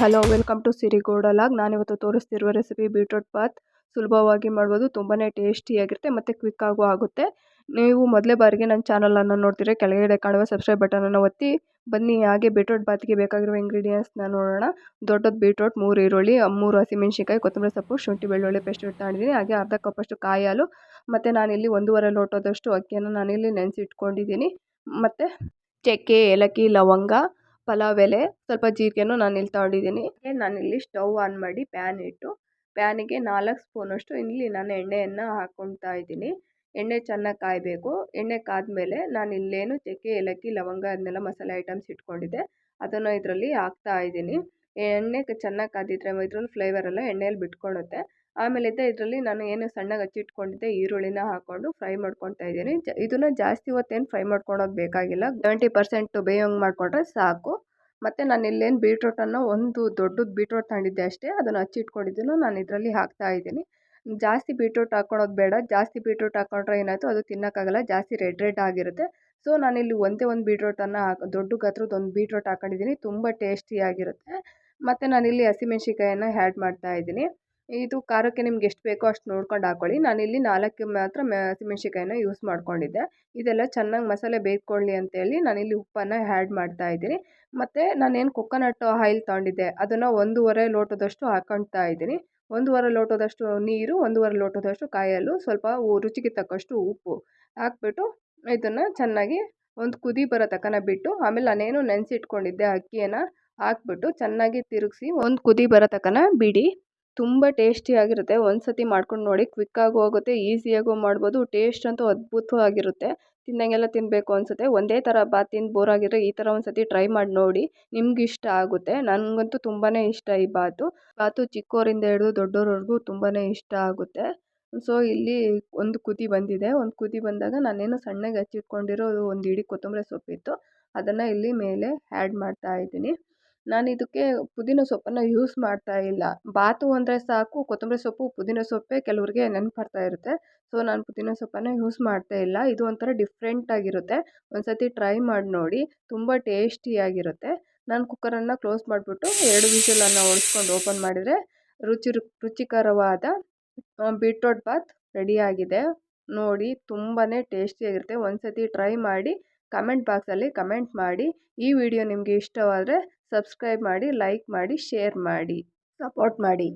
Hello, welcome to ಸಿರಿಗೋಡಲಾಗ್ ನಾನಿವತ್ತು ತೋರಿಸ್ತಿರುವ recipe beetroot Baat ಸುಲಭವಾಗಿ ಮಾಡ್ಬೋದು ತುಂಬಾ ಟೇಸ್ಟಿಯಾಗಿರುತ್ತೆ ಮತ್ತು ಕ್ವಿಕ್ಕಾಗೂ ಆಗುತ್ತೆ. ನೀವು ಮೊದಲೇ ಬಾರಿಗೆ ನನ್ನ ಚಾನಲನ್ನು ನೋಡ್ತೀರಿ ಕೆಳಗಡೆ ಕಾಣುವ ಸಬ್ಸ್ಕ್ರೈಬ್ ಬಟನನ್ನು ಒತ್ತಿ. ಬನ್ನಿ, ಹಾಗೆ ಬೀಟ್ರೋಟ್ ಬಾತ್ಗೆ ಬೇಕಾಗಿರುವ ಇಂಗ್ರೀಡಿಯೆಂಟ್ಸ್ನ ನೋಡೋಣ. ದೊಡ್ಡದು ಬೀಟ್ರೋಟ್, ಮೂರು ಈರುಳ್ಳಿ, ಮೂರು ಹಸಿಮೆಣ್ಸಿನ್ಕಾಯಿ, ಕೊತ್ತಂಬರಿ ಸೊಪ್ಪು, ಶುಂಠಿ, ಬೆಳ್ಳುಳ್ಳಿ ಪೇಸ್ಟ್ ಇಟ್ಕೊಂಡಿದ್ದೀನಿ. ಹಾಗೆ ಅರ್ಧ ಕಪ್ಪಷ್ಟು ಕಾಯಿ ಹಾಲು, ಮತ್ತು ನಾನಿಲ್ಲಿ ಒಂದೂವರೆ ಲೋಟದಷ್ಟು ಅಕ್ಕಿಯನ್ನು ನಾನಿಲ್ಲಿ ನೆನೆಸಿಟ್ಕೊಂಡಿದ್ದೀನಿ. ಮತ್ತು ಚಕ್ಕೆ, ಏಲಕ್ಕಿ, ಲವಂಗ ಪಲಾವ್ ಎಲೆ, ಸ್ವಲ್ಪ ಜೀರಿಗೆನೂ ನಾನು ಇಲ್ಲಿ ತಗೊಂಡಿದ್ದೀನಿ. ನಾನಿಲ್ಲಿ ಸ್ಟವ್ ಆನ್ ಮಾಡಿ ಪ್ಯಾನ್ ಇಟ್ಟು, ಪ್ಯಾನಿಗೆ ನಾಲ್ಕು ಸ್ಪೂನಷ್ಟು ಇಲ್ಲಿ ನಾನು ಎಣ್ಣೆಯನ್ನು ಹಾಕ್ಕೊಳ್ತಾ ಇದ್ದೀನಿ. ಎಣ್ಣೆ ಚೆನ್ನಾಗಿ ಕಾಯಬೇಕು. ಎಣ್ಣೆ ಕಾದ್ಮೇಲೆ ನಾನು ಇಲ್ಲೇನು ಚಕ್ಕೆ, ಏಲಕ್ಕಿ, ಲವಂಗ ಅದನ್ನೆಲ್ಲ ಮಸಾಲೆ ಐಟಮ್ಸ್ ಇಟ್ಕೊಂಡಿದ್ದೆ. ಅದನ್ನು ಇದರಲ್ಲಿ ಹಾಕ್ತಾ ಇದ್ದೀನಿ. ಎಣ್ಣೆ ಚೆನ್ನಾಗಿ ಕಾದಿದ್ರೆ ಇದ್ರಲ್ಲಿ ಫ್ಲೇವರ್ ಎಲ್ಲ ಎಣ್ಣೆಯಲ್ಲಿ ಬಿಟ್ಕೊಳ್ಳುತ್ತೆ. ಆಮೇಲೆ ಇದರಲ್ಲಿ ನಾನು ಏನು ಸಣ್ಣಗೆ ಹಚ್ಚಿಟ್ಕೊಂಡಿದ್ದೆ, ಈರುಳ್ಳಿನ ಹಾಕ್ಕೊಂಡು ಫ್ರೈ ಮಾಡ್ಕೊತಾ ಇದ್ದೀನಿ. ಇದನ್ನು ಜಾಸ್ತಿ ಹೊತ್ತೇನು ಫ್ರೈ ಮಾಡ್ಕೊಳೋದು ಬೇಕಾಗಿಲ್ಲ. ಸೆವೆಂಟಿ ಪರ್ಸೆಂಟ್ ಬೇಯೋಂಗೆ ಮಾಡಿಕೊಂಡ್ರೆ ಸಾಕು. ಮತ್ತು ನಾನು ಇಲ್ಲೇನು ಬೀಟ್ರೋಟನ್ನು ಒಂದು ದೊಡ್ಡದು ಬೀಟ್ರೋಟ್ ತಗೊಂಡಿದ್ದೆ ಅಷ್ಟೇ, ಅದನ್ನು ಹಚ್ಚಿಟ್ಕೊಂಡಿದ್ದನ್ನು ನಾನು ಇದರಲ್ಲಿ ಹಾಕ್ತಾ ಇದ್ದೀನಿ. ಜಾಸ್ತಿ ಬೀಟ್ರೋಟ್ ಹಾಕ್ಕೊಳೋದು ಬೇಡ. ಜಾಸ್ತಿ ಬೀಟ್ರೋಟ್ ಹಾಕ್ಕೊಂಡ್ರೆ ಏನಾಯಿತು, ಅದು ತಿನ್ನೋಕ್ಕಾಗಲ್ಲ. ಜಾಸ್ತಿ ರೆಡ್ ರೆಡ್ ಆಗಿರುತ್ತೆ. ಸೊ ನಾನಿಲ್ಲಿ ಒಂದೇ ಒಂದು ಬೀಟ್ರೋಟನ್ನು ಹಾಕಿ, ದೊಡ್ಡ ಗಾತ್ರದ ಒಂದು ಬೀಟ್ರೋಟ್ ಹಾಕೊಂಡಿದ್ದೀನಿ. ತುಂಬ ಟೇಸ್ಟಿಯಾಗಿರುತ್ತೆ ಮತ್ತು ನಾನಿಲ್ಲಿ ಹಸಿಮೆಣ್ಸಿಕಾಯನ್ನು ಆ್ಯಡ್ ಮಾಡ್ತಾ ಇದ್ದೀನಿ. ಇದು ಖಾರಕ್ಕೆ ನಿಮ್ಗೆ ಎಷ್ಟು ಬೇಕೋ ಅಷ್ಟು ನೋಡ್ಕೊಂಡು ಹಾಕ್ಕೊಳ್ಳಿ ನಾನಿಲ್ಲಿ ನಾಲ್ಕು ಮಾತ್ರ ಹಸಿಮೆಣ್ಸಿಕಾಯಿನ ಯೂಸ್ ಮಾಡ್ಕೊಂಡಿದ್ದೆ. ಇದೆಲ್ಲ ಚೆನ್ನಾಗಿ ಮಸಾಲೆ ಬೇಯ್ಕೊಳ್ಳಿ ಅಂತೇಳಿ ನಾನಿಲ್ಲಿ ಉಪ್ಪನ್ನು ಆ್ಯಡ್ ಮಾಡ್ತಾ ಇದ್ದೀನಿ. ಮತ್ತು ನಾನೇನು ಕೊಕೊನಟ್ ಆಯಿಲ್ ತೊಗೊಂಡಿದ್ದೆ, ಅದನ್ನು ಒಂದೂವರೆ ಲೋಟದಷ್ಟು ಹಾಕೊಳ್ತಾ ಇದ್ದೀನಿ. ಒಂದೂವರೆ ಲೋಟದಷ್ಟು ನೀರು, ಒಂದೂವರೆ ಲೋಟದಷ್ಟು ಕಾಯಲು, ಸ್ವಲ್ಪ ರುಚಿಗೆ ತಕ್ಕಷ್ಟು ಉಪ್ಪು ಹಾಕ್ಬಿಟ್ಟು ಇದನ್ನು ಚೆನ್ನಾಗಿ ಒಂದು ಕುದಿ ಬರೋ ತಕ್ಕನ ಬಿಟ್ಟು, ಆಮೇಲೆ ನಾನೇನು ನೆನೆಸಿಟ್ಕೊಂಡಿದ್ದೆ ಅಕ್ಕಿಯನ್ನು ಹಾಕ್ಬಿಟ್ಟು ಚೆನ್ನಾಗಿ ತಿರುಗಿಸಿ ಒಂದು ಕುದಿ ಬರೋ ತಕ್ಕನ ಬಿಡಿ. ತುಂಬ ಟೇಸ್ಟಿಯಾಗಿರುತ್ತೆ ಒಂದು ಸತಿ ಮಾಡ್ಕೊಂಡು ನೋಡಿ ಕ್ವಿಕ್ಕಾಗೂ ಆಗುತ್ತೆ ಈಸಿಯಾಗೂ ಮಾಡ್ಬೋದು. ಟೇಸ್ಟ್ ಅಂತೂ ಅದ್ಭುತವಾಗಿರುತ್ತೆ. ತಿಂದಂಗೆಲ್ಲ ತಿನ್ನಬೇಕು ಅನಿಸುತ್ತೆ. ಒಂದೇ ಥರ ಬಾತ್ ತಿಂದು ಬೋರ್ ಆಗಿದ್ರೆ ಈ ಥರ ಒಂದು ಸತಿ ಟ್ರೈ ಮಾಡಿ ನೋಡಿ ನಿಮ್ಗೆ ಇಷ್ಟ ಆಗುತ್ತೆ. ನನಗಂತೂ ತುಂಬಾ ಇಷ್ಟ ಈ ಬಾತು. ಬಾತು ಚಿಕ್ಕೋರಿಂದ ಹಿಡಿದು ದೊಡ್ಡೋರವರೆಗೂ ತುಂಬಾ ಇಷ್ಟ ಆಗುತ್ತೆ. ಸೊ ಇಲ್ಲಿ ಒಂದು ಕುದಿ ಬಂದಿದೆ. ಒಂದು ಕುದಿ ಬಂದಾಗ ನಾನೇನು ಸಣ್ಣಗೆ ಹಚ್ಚಿಟ್ಕೊಂಡಿರೋ ಒಂದು ಇಡೀ ಕೊತ್ತಂಬರಿ ಸೊಪ್ಪಿತ್ತು. ಅದನ್ನು ಇಲ್ಲಿ ಮೇಲೆ ಆ್ಯಡ್ ಮಾಡ್ತಾ ಇದ್ದೀನಿ. ನಾನು ಇದಕ್ಕೆ ಪುದೀನ ಸೊಪ್ಪನ್ನು ಯೂಸ್ ಮಾಡ್ತಾ ಇಲ್ಲ. ಬಾತು ಅಂದರೆ ಸಾಕು, ಕೊತ್ತಂಬರಿ ಸೊಪ್ಪು, ಪುದೀನ ಸೊಪ್ಪೇ ಕೆಲವರಿಗೆ ನೆನಪು ಇರುತ್ತೆ. ಸೊ, ನಾನು ಪುದೀನ ಸೊಪ್ಪನ್ನು ಯೂಸ್ ಮಾಡ್ತಾ ಇಲ್ಲ. ಇದು ಒಂಥರ ಡಿಫ್ರೆಂಟಾಗಿರುತ್ತೆ ಒಂದು ಸತಿ ಟ್ರೈ ಮಾಡಿ ನೋಡಿ, ತುಂಬ ಟೇಸ್ಟಿಯಾಗಿರುತ್ತೆ ನಾನು ಕುಕ್ಕರನ್ನು ಕ್ಲೋಸ್ ಮಾಡಿಬಿಟ್ಟು ಎರಡು ವಿಷಲನ್ನು ಒಡಿಸ್ಕೊಂಡು ಓಪನ್ ಮಾಡಿದರೆ ರುಚಿ, ರುಚಿಕರವಾದ ಬೀಟ್ರೋಟ್ ಬಾತ್ ರೆಡಿಯಾಗಿದೆ. ನೋಡಿ ತುಂಬಾ ಟೇಸ್ಟಿಯಾಗಿರುತ್ತೆ ಒಂದು ಸತಿ ಟ್ರೈ ಮಾಡಿ ಕಮೆಂಟ್ ಬಾಕ್ಸಲ್ಲಿ ಕಮೆಂಟ್ ಮಾಡಿ. ಈ ವಿಡಿಯೋ ನಿಮಗೆ ಇಷ್ಟವಾದರೆ ಸಬ್ಸ್ಕ್ರೈಬ್ ಮಾಡಿ ಲೈಕ್ ಮಾಡಿ ಶೇರ್ ಮಾಡಿ ಸಪೋರ್ಟ್ ಮಾಡಿ.